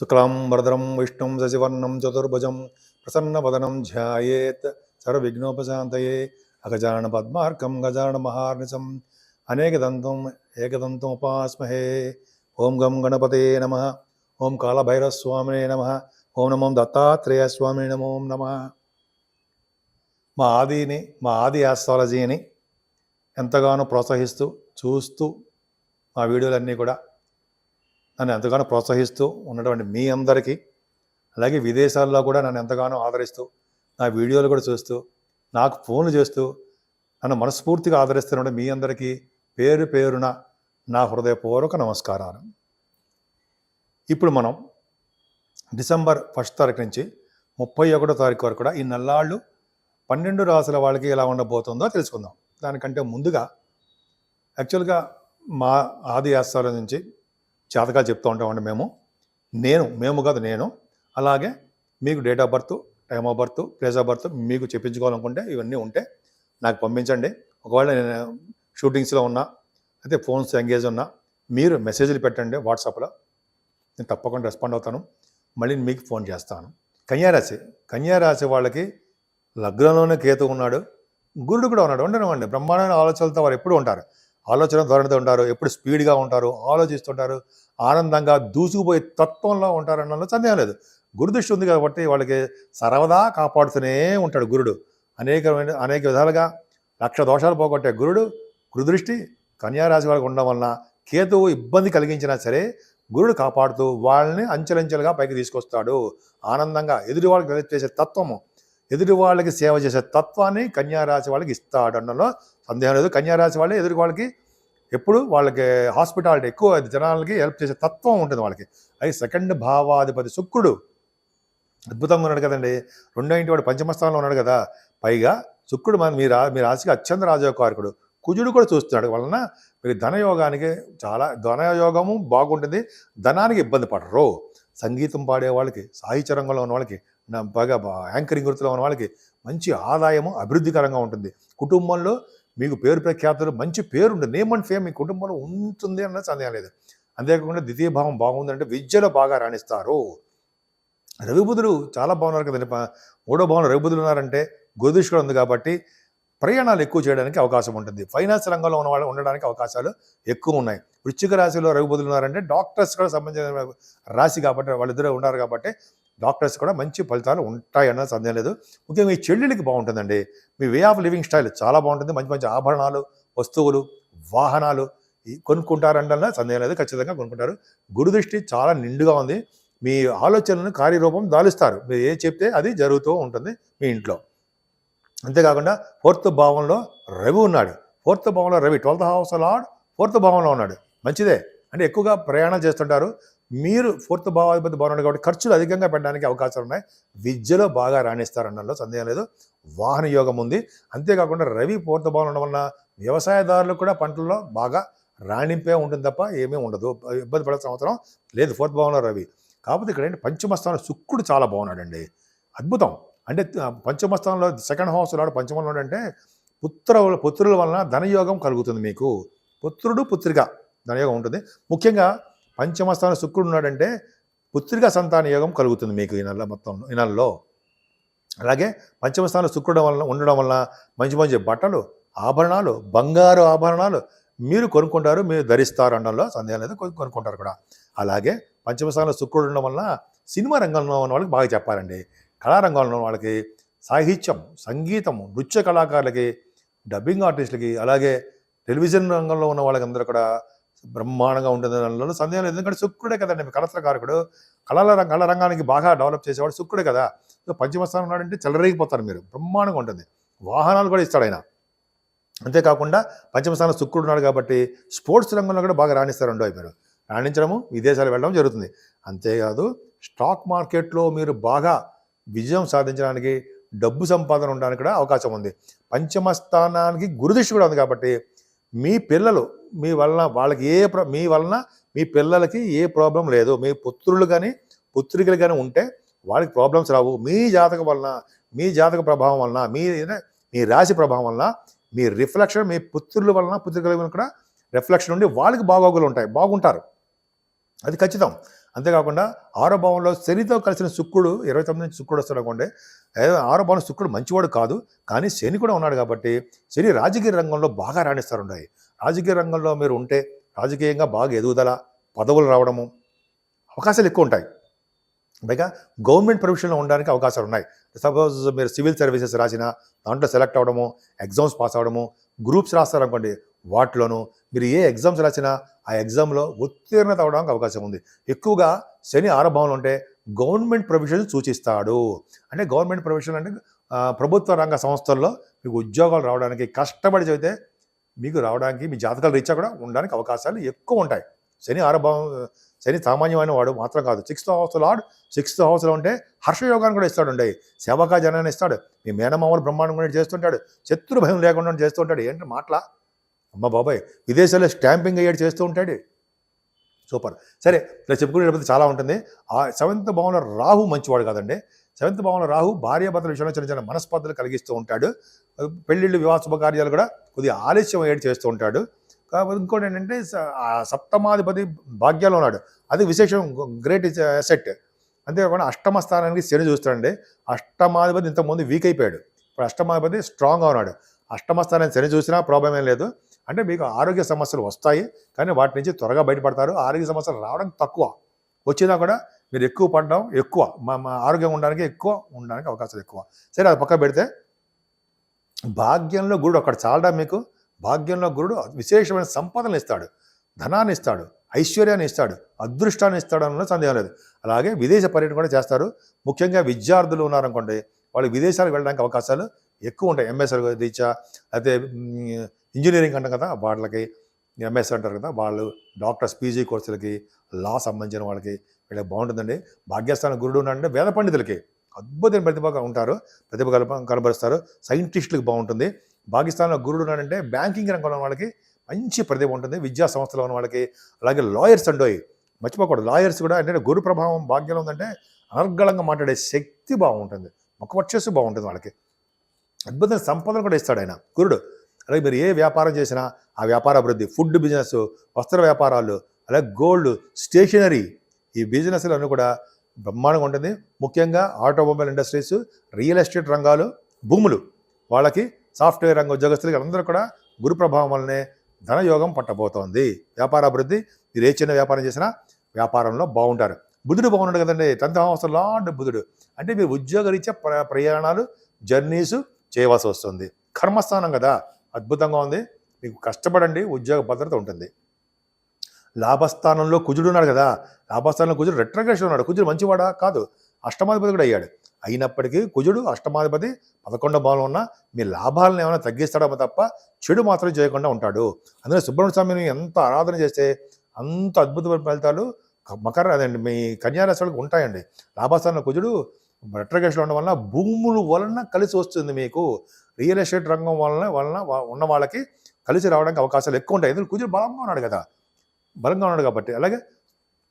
శుక్లాం వరదరం విష్ణుం శశివర్ణం చతుర్భుజం ప్రసన్నవదనం ధ్యాయేత్ సర్వవిఘ్నోపశాంతయే అగజాన పద్మార్కం గజాన మహార్నిశం అనేకదంతం ఏకదంతం ఉపాస్మహే. ఓం గం గణపతే నమ. ఓం కాళభైరస్వామినే నమ. ఓం నమో దత్తాత్రేయ నమో నమ. మా ఆదిని మా ఆది ఆస్ట్రాలజీని ఎంతగానో ప్రోత్సహిస్తూ చూస్తూ మా వీడియోలన్నీ కూడా నన్ను ఎంతగానో ప్రోత్సహిస్తూ ఉన్నటువంటి మీ అందరికీ అలాగే విదేశాల్లో కూడా నన్ను ఎంతగానో ఆదరిస్తూ నా వీడియోలు కూడా చూస్తూ నాకు ఫోన్లు చేస్తూ నన్ను మనస్ఫూర్తిగా ఆదరిస్తున్న మీ అందరికీ పేరు పేరున నా హృదయపూర్వక నమస్కారాలు. ఇప్పుడు మనం డిసెంబర్ ఫస్ట్ తారీఖు నుంచి ముప్పై ఒకటో తారీఖు వరకు కూడా ఈ నల్లాళ్ళు పన్నెండు రాసుల వాళ్ళకి ఎలా ఉండబోతుందో తెలుసుకుందాం. దానికంటే ముందుగా యాక్చువల్గా మా ఆది ఆస్థాల నుంచి జాతకాలు చెప్తూ ఉంటామండి మేము. నేను మేము కాదు నేను. అలాగే మీకు date of birth time of birth place of birth మీకు చెప్పించుకోవాలనుకుంటే ఇవన్నీ ఉంటే నాకు పంపించండి. ఒకవేళ నేను షూటింగ్స్లో ఉన్నా అయితే ఫోన్స్ ఎంగేజ్ ఉన్నా మీరు మెసేజ్లు పెట్టండి వాట్సాప్లో నేను తప్పకుండా రెస్పాండ్ అవుతాను. మళ్ళీ మీకు ఫోన్ చేస్తాను. కన్యారాశి కన్యారాశి వాళ్ళకి లగ్నంలోనే కేతు ఉన్నాడు. గురుడు కూడా ఉన్నాడు. ఉండనివ్వండి. బ్రహ్మాండమైన ఆలోచనలతో వారు ఎప్పుడు ఉంటారు. ఆలోచన ధోరణితో ఉంటారు ఎప్పుడు స్పీడ్గా ఉంటారు ఆలోచిస్తుంటారు ఆనందంగా దూసుకుపోయే తత్వంలో ఉంటారు అన్నలో సందేహం లేదు. గురుదృష్టి ఉంది కాబట్టి వాళ్ళకి సర్వదా కాపాడుతూనే ఉంటాడు గురుడు. అనేకమైన అనేక విధాలుగా లక్ష దోషాలు పోగొట్టే గురుడు గురుదృష్టి కన్యారాశి వాళ్ళకి ఉండడం వలన కేతువు ఇబ్బంది కలిగించినా సరే గురుడు కాపాడుతూ వాళ్ళని అంచెలంచెలుగా పైకి తీసుకొస్తాడు. ఆనందంగా ఎదుటి వాళ్ళకి చేసే తత్వము ఎదుటి వాళ్ళకి సేవ చేసే తత్వాన్ని కన్యారాశి వాళ్ళకి ఇస్తాడు అనడంలో సందేహం లేదు. కన్యారాశి వాళ్ళే ఎదుటి వాళ్ళకి ఎప్పుడు వాళ్ళకి హాస్పిటాలిటీ ఎక్కువ జనాలకి హెల్ప్ చేసే తత్వం ఉంటుంది వాళ్ళకి. అది సెకండ్ భావాధిపతి శుక్రుడు అద్భుతంగా ఉన్నాడు కదండి. రెండో ఇంటి వాడు పంచమస్థానంలో ఉన్నాడు కదా. పైగా శుక్రుడు మన మీ రా మీ రాశికి అత్యంత రాజయోగకారకుడు. కుజుడు కూడా చూస్తున్నాడు. వలన మీరు ధనయోగానికి చాలా ధనయోగము బాగుంటుంది. ధనానికి ఇబ్బంది పడరు. సంగీతం పాడే వాళ్ళకి సాహిత్య రంగంలో ఉన్న వాళ్ళకి బాగా యాంకరింగ్ వృత్తిలో ఉన్న వాళ్ళకి మంచి ఆదాయము అభివృద్ధికరంగా ఉంటుంది. కుటుంబంలో మీకు పేరు ప్రఖ్యాతులు మంచి పేరు ఉంటుంది. నేమ్ అండ్ ఫేమ్ మీ కుటుంబంలో ఉంటుంది అన్న సందేహం లేదు. అంతేకాకుండా ద్వితీయ భావం బాగుందంటే విద్యలో బాగా రాణిస్తారు. రవిబుధులు చాలా బాగున్నారు కదండి మూడో భావన రవిబుధులు ఉన్నారంటే గురుదృష్టి కూడా ఉంది కాబట్టి ప్రయాణాలు ఎక్కువ చేయడానికి అవకాశం ఉంటుంది. ఫైనాన్స్ రంగంలో ఉన్న వాళ్ళు ఉండడానికి అవకాశాలు ఎక్కువ ఉన్నాయి. వృశ్చిక రాశిలో రవిబుధులు ఉన్నారంటే డాక్టర్స్ కూడా సంబంధించిన రాశి కాబట్టి వాళ్ళిద్దరూ ఉన్నారు కాబట్టి డాక్టర్స్ కూడా మంచి ఫలితాలు ఉంటాయన్న సందేహం లేదు. ముఖ్యంగా మీ చెల్లెలికి బాగుంటుందండి. మీ వే ఆఫ్ లివింగ్ స్టైల్ చాలా బాగుంటుంది. మంచి మంచి ఆభరణాలు వస్తువులు వాహనాలు కొనుక్కుంటారంటే సందేహం లేదు. ఖచ్చితంగా కొనుక్కుంటారు. గురు దృష్టి చాలా నిండుగా ఉంది. మీ ఆలోచనలను కార్యరూపం దాలుస్తారు. మీరు ఏ చెప్తే అది జరుగుతూ ఉంటుంది మీ ఇంట్లో. అంతేకాకుండా ఫోర్త్ భావంలో రవి ఉన్నాడు. ఫోర్త్ భావంలో Ravi twelfth house lord fourth భావంలో ఉన్నాడు. మంచిదే. అంటే ఎక్కువగా ప్రయాణం చేస్తుంటారు. మీరు ఫోర్త్ భావాధిపతి బాగున్నాడు కాబట్టి ఖర్చులు అధికంగా పెట్టడానికి అవకాశాలు ఉన్నాయి. విద్యలో బాగా రాణిస్తారన్నలో సందేహం లేదు. వాహన యోగం ఉంది. అంతేకాకుండా రవి ఫోర్త్ భావం ఉండడం వలన వ్యవసాయదారులు కూడా పంటల్లో బాగా రాణింపే ఉంటుంది తప్ప ఏమీ ఉండదు. ఇబ్బంది పడాల్సిన అవసరం లేదు ఫోర్త్ భావంలో రవి. కాకపోతే ఇక్కడ ఏంటి? పంచమస్థానంలో శుక్రుడు చాలా బాగున్నాడండి. అద్భుతం. అంటే పంచమస్థానంలో సెకండ్ హౌస్ లాడు పంచమంలో అంటే పుత్ర పుత్రుల వలన ధనయోగం కలుగుతుంది మీకు. పుత్రుడు పుత్రిక ధనయోగం ఉంటుంది. ముఖ్యంగా పంచమస్థానం శుక్రుడు ఉన్నాడంటే పుత్రిక సంతాన యోగం కలుగుతుంది మీకు ఈ నెల మొత్తంలో ఈ నెలలో. అలాగే పంచమస్థానం శుక్రుడు వలన ఉండడం వలన మంచి మంచి బట్టలు ఆభరణాలు బంగారు ఆభరణాలు మీరు కొనుక్కుంటారు మీరు ధరిస్తారు అనడంలో సందేహం లేదు కొను- కొనుక్కుంటారు కూడా. అలాగే పంచమస్థానంలో శుక్రుడు ఉండడం వలన సినిమా రంగంలో ఉన్న వాళ్ళకి బాగా చెప్పాలండి. కళారంగంలో ఉన్న వాళ్ళకి సాహిత్యం సంగీతం నృత్య కళాకారులకి డబ్బింగ్ ఆర్టిస్టులకి అలాగే టెలివిజన్ రంగంలో ఉన్న వాళ్ళకందరూ కూడా బ్రహ్మాండంగా ఉంటుంది దానిలో. సందేహం లేదు. ఎందుకంటే శుక్రుడే కదండి మీ కళాకారకుడు కళల రంగ కళ రంగానికి బాగా డెవలప్ చేసేవాడు శుక్రుడే కదా. సో పంచమస్థానం ఉన్నాడంటే చెలరేగిపోతారు మీరు. బ్రహ్మాండంగా ఉంటుంది. వాహనాలు కూడా ఇస్తాడు ఆయన. అంతేకాకుండా పంచమస్థానం శుక్రుడు ఉన్నాడు కాబట్టి స్పోర్ట్స్ రంగంలో కూడా బాగా రాణిస్తారు రెండో మీరు రాణించడము విదేశాలు వెళ్ళడం జరుగుతుంది. అంతేకాదు స్టాక్ మార్కెట్లో మీరు బాగా విజయం సాధించడానికి డబ్బు సంపాదన ఉండడానికి కూడా అవకాశం ఉంది. పంచమ స్థానానికి గురుదృష్టి కూడా ఉంది కాబట్టి మీ పిల్లలు మీ వలన వాళ్ళకి ఏ ప్ర మీ వలన మీ పిల్లలకి ఏ ప్రాబ్లం లేదు. మీ పుత్రులు కానీ పుత్రికలు కానీ ఉంటే వాళ్ళకి ప్రాబ్లమ్స్ రావు. మీ జాతకం వలన మీ జాతక ప్రభావం వలన మీ మీ రాశి ప్రభావం వలన మీ రిఫ్లెక్షన్ మీ పుత్రుల వలన పుత్రికల వలన కూడా రిఫ్లెక్షన్ ఉండి వాళ్ళకి బాగోగులు ఉంటాయి. బాగుంటారు. అది ఖచ్చితం. అంతేకాకుండా ఆరో భావంలో శనితో కలిసిన శుక్రుడు ఇరవై తొమ్మిది నుంచి శుక్రుడు వస్తాడు అనుకోండి. ఆరో భావం శుక్రుడు మంచివాడు కాదు కానీ శని కూడా ఉన్నాడు కాబట్టి శని రాజకీయ రంగంలో బాగా రాణిస్తారు ఉన్నాయి రాజకీయ రంగంలో మీరు ఉంటే రాజకీయంగా బాగా ఎదుగుదల పదవులు రావడము అవకాశాలు ఎక్కువ ఉంటాయి. పైగా గవర్నమెంట్ ప్రొఫెషన్లో ఉండడానికి అవకాశాలు ఉన్నాయి. సపోజ్ మీరు సివిల్ సర్వీసెస్ రాసిన దాంట్లో సెలెక్ట్ అవ్వడము ఎగ్జామ్స్ పాస్ అవ్వడము గ్రూప్స్ రాస్తారనుకోండి వాటిలోనూ మీరు ఏ ఎగ్జామ్స్ రాసినా ఆ ఎగ్జామ్లో ఉత్తీర్ణత అవడానికి అవకాశం ఉంది. ఎక్కువగా శని ఆరంభంలో ఉంటే గవర్నమెంట్ ప్రొఫెషన్ సూచిస్తాడు. అంటే గవర్నమెంట్ ప్రొఫెషన్ అంటే ప్రభుత్వ రంగ సంస్థల్లో మీకు ఉద్యోగాలు రావడానికి కష్టపడి చదివితే మీకు రావడానికి మీ జాతకాలు రీచ్ కూడా ఉండడానికి అవకాశాలు ఎక్కువ ఉంటాయి. శని ఆరంభం శని సామాన్యమైన వాడు మాత్రం కాదు. సిక్స్త్ హౌస్ లాడ్ సిక్స్త్ హౌస్లో ఉంటే హర్షయోగాన్ని కూడా ఇస్తాడు ఉండే సేవకా జనాన్ని ఇస్తాడు. మీ మేనమామలు బ్రహ్మాండం కూడా చేస్తుంటాడు. శత్రు భయం లేకుండా చేస్తుంటాడు. ఏంటంటే మాట్లా? అమ్మ బాబాయ్ విదేశాల్లో స్టాంపింగ్ అయ్యాడు చేస్తూ ఉంటాడు. సూపర్. సరే ఇలా చెప్పుకునేటప్పుడు చాలా ఉంటుంది. ఆ సెవెంత్ భావంలో రాహు మంచివాడు కాదండి. సెవెంత్ భావంలో రాహు భార్యాభర్తల విషయంలో చిన్న చిన్న మనస్పర్ధలు కలిగిస్తూ ఉంటాడు. పెళ్ళిళ్ళు వివాహ శుభకార్యాలు కూడా కొద్దిగా ఆలస్యం అయ్యేది చేస్తూ ఉంటాడు. కాబట్టి ఇంకోటి ఏంటంటే సప్తమాధిపతి భాగ్యాలు ఉన్నాడు. అది విశేషం గ్రేట్ అసెట్ అంతేకాకుండా అష్టమ స్థానానికి శని చూస్తాడండి. అష్టమాధిపతి ఇంతకుముందు వీక్ అయిపోయాడు. ఇప్పుడు అష్టమాధిపతి స్ట్రాంగ్గా ఉన్నాడు. అష్టమ స్థానాన్ని శని చూసినా ప్రాబ్లం ఏం లేదు. అంటే మీకు ఆరోగ్య సమస్యలు వస్తాయి కానీ వాటి నుంచి త్వరగా బయటపడతారు. ఆరోగ్య సమస్యలు రావడం తక్కువ. వచ్చినా కూడా మీరు ఎక్కువ పడడం ఎక్కువ. మా మా ఆరోగ్యం ఉండడానికి ఎక్కువ ఉండడానికి అవకాశాలు ఎక్కువ. సరే అది పక్క పెడితే భాగ్యంలో గురుడు అక్కడ చాలడా మీకు? భాగ్యంలో గురుడు విశేషమైన సంపదను ఇస్తాడు. ధనాన్ని ఇస్తాడు. ఐశ్వర్యాన్ని ఇస్తాడు. అదృష్టాన్ని ఇస్తాడు అన్న సందేహం లేదు. అలాగే విదేశ పర్యటన కూడా చేస్తారు. ముఖ్యంగా విద్యార్థులు ఉన్నారనుకోండి వాళ్ళు విదేశాలకు వెళ్ళడానికి అవకాశాలు ఎక్కువ ఉంటాయి. ఎంఎస్ రీత్యా అయితే ఇంజనీరింగ్ అంటాం కదా వాళ్ళకి ఎంఎస్ అంటారు కదా వాళ్ళు డాక్టర్స్ పీజీ కోర్సులకి లా సంబంధించిన వాళ్ళకి వీళ్ళకి బాగుంటుందండి. భాగ్యస్థాన గురుడు అంటే వేద పండితులకి అద్భుతమైన ప్రతిభ ఉంటారు ప్రతిభ కల్ప కనబరుస్తారు. సైంటిస్టులకు బాగుంటుంది. భాగ్యస్థానంలో గురుడు ఉన్నాడంటే బ్యాంకింగ్ రంగంలో ఉన్న వాళ్ళకి మంచి ప్రతిభ ఉంటుంది. విద్యా సంస్థలో ఉన్న వాళ్ళకి అలాగే లాయర్స్ అండోయి మర్చిపోకూడదు. లాయర్స్ కూడా అంటే గురు ప్రభావం భాగ్యంలో ఉందంటే అనర్గళంగా మాట్లాడే శక్తి బాగుంటుంది. ముఖవర్చస్సు బాగుంటుంది వాళ్ళకి. అద్భుతమైన సంపదను కూడా ఇస్తాడు ఆయన. గురుడు అలాగే మీరు ఏ వ్యాపారం చేసినా ఆ వ్యాపార అభివృద్ధి ఫుడ్ బిజినెస్ వస్త్ర వ్యాపారాలు అలాగే గోల్డ్ స్టేషనరీ ఈ బిజినెస్లన్నీ కూడా బ్రహ్మాండంగా ఉంటుంది. ముఖ్యంగా ఆటోమొబైల్ ఇండస్ట్రీస్ రియల్ ఎస్టేట్ రంగాలు భూములు. వాళ్ళకి సాఫ్ట్వేర్ రంగ ఉద్యోగస్తులకి అందరూ కూడా గురు ప్రభావం వల్లనే ధనయోగం పట్టబోతోంది. వ్యాపార అభివృద్ధి మీరు ఏ చిన్న వ్యాపారం చేసినా వ్యాపారంలో బాగుంటారు. బుధుడు బాగున్నాడు కదండి. తంత్ర అవసరం లాంటి బుధుడు. అంటే మీరు ఉద్యోగరీత్యా ప్ర ప్రయాణాలు జర్నీస్ చేయవలసి వస్తుంది. కర్మస్థానం కదా. అద్భుతంగా ఉంది. మీకు కష్టపడండి. ఉద్యోగ భద్రత ఉంటుంది. లాభస్థానంలో కుజుడు ఉన్నాడు కదా. లాభస్థానంలో కుజుడు రెట్రగ్రేషన్ ఉన్నాడు. కుజుడు మంచివాడా? కాదు. అష్టమాధిపతి కూడా అయ్యాడు. అయినప్పటికీ కుజుడు అష్టమాధిపతి పదకొండో భావంలో ఉన్న మీ లాభాలను ఏమైనా తగ్గిస్తాడో తప్ప చెడు మాత్రం చేయకుండా ఉంటాడు. అందులో సుబ్రహ్మణ్య స్వామిని ఎంత ఆరాధన చేస్తే అంత అద్భుతమైన ఫలితాలు మకర అదండి మీ కన్యారాశులకు ఉంటాయండి. లాభస్థానంలో కుజుడు రెట్రగేషన్ ఉండడం వలన భూములు వలన కలిసి వస్తుంది మీకు. రియల్ ఎస్టేట్ రంగం వలన వలన ఉన్న వాళ్ళకి కలిసి రావడానికి అవకాశాలు ఎక్కువ ఉంటాయి. ఎందుకంటే కుజుడు బలంగా ఉన్నాడు కదా. బలంగా ఉన్నాడు కాబట్టి. అలాగే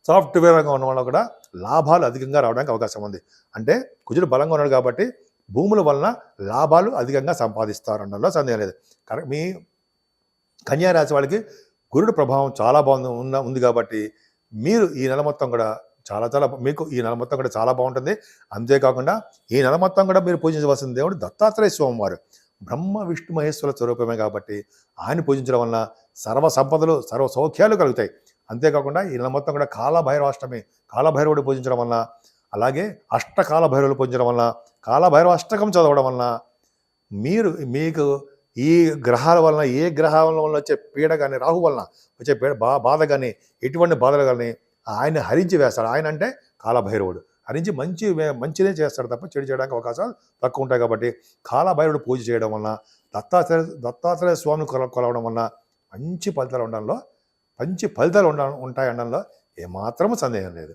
సాఫ్ట్వేర్ రంగం ఉన్న వాళ్ళకు కూడా లాభాలు అధికంగా రావడానికి అవకాశం ఉంది. అంటే కుజుడు బలంగా ఉన్నాడు కాబట్టి భూముల వలన లాభాలు అధికంగా సంపాదిస్తారు సందేహం లేదు. కరెక్ట్ మీ కన్యా రాశి వాళ్ళకి గురుడు ప్రభావం చాలా బాగుంది ఉన్న ఉంది కాబట్టి మీరు ఈ నెల మొత్తం కూడా చాలా చాలా మీకు ఈ నెల మొత్తం కూడా చాలా బాగుంటుంది. అంతేకాకుండా ఈ నెల మొత్తం కూడా మీరు పూజించవలసిన దేవుడు దత్తాత్రేయ స్వామి వారు బ్రహ్మ విష్ణు మహేశ్వర స్వరూపమే కాబట్టి ఆయన పూజించడం వలన సర్వ సంపదలు సర్వ సౌఖ్యాలు కలుగుతాయి. అంతేకాకుండా ఈ నెల మొత్తం కూడా కాలభైరవాష్టమి కాలభైరవుడు పూజించడం వలన అలాగే అష్టకాల భైరవులు పూజించడం వలన కాలభైరవ అష్టకం చదవడం వలన మీరు మీకు ఈ గ్రహాల వలన ఏ గ్రహాల వలన వచ్చే పీడ కానీ రాహు వలన వచ్చే పీడ బా బాధ కానీ ఎటువంటి బాధలు కానీ ఆయన హరించి వేస్తాడు. ఆయన అంటే కాలభైరవుడు. హరించి మంచి వే- మంచిదే చేస్తాడు తప్ప చెడు చేయడానికి అవకాశాలు తక్కువ ఉంటాయి కాబట్టి కాలభైరవుడు పూజ చేయడం వలన దత్తాత్రేయ దత్తాత్రేయ స్వామిని కొల కొలవడం వలన మంచి ఫలితాలు ఉండడంలో మంచి ఫలితాలు ఉండ ఉంటాయి అనడంలో ఏమాత్రము సందేహం లేదు.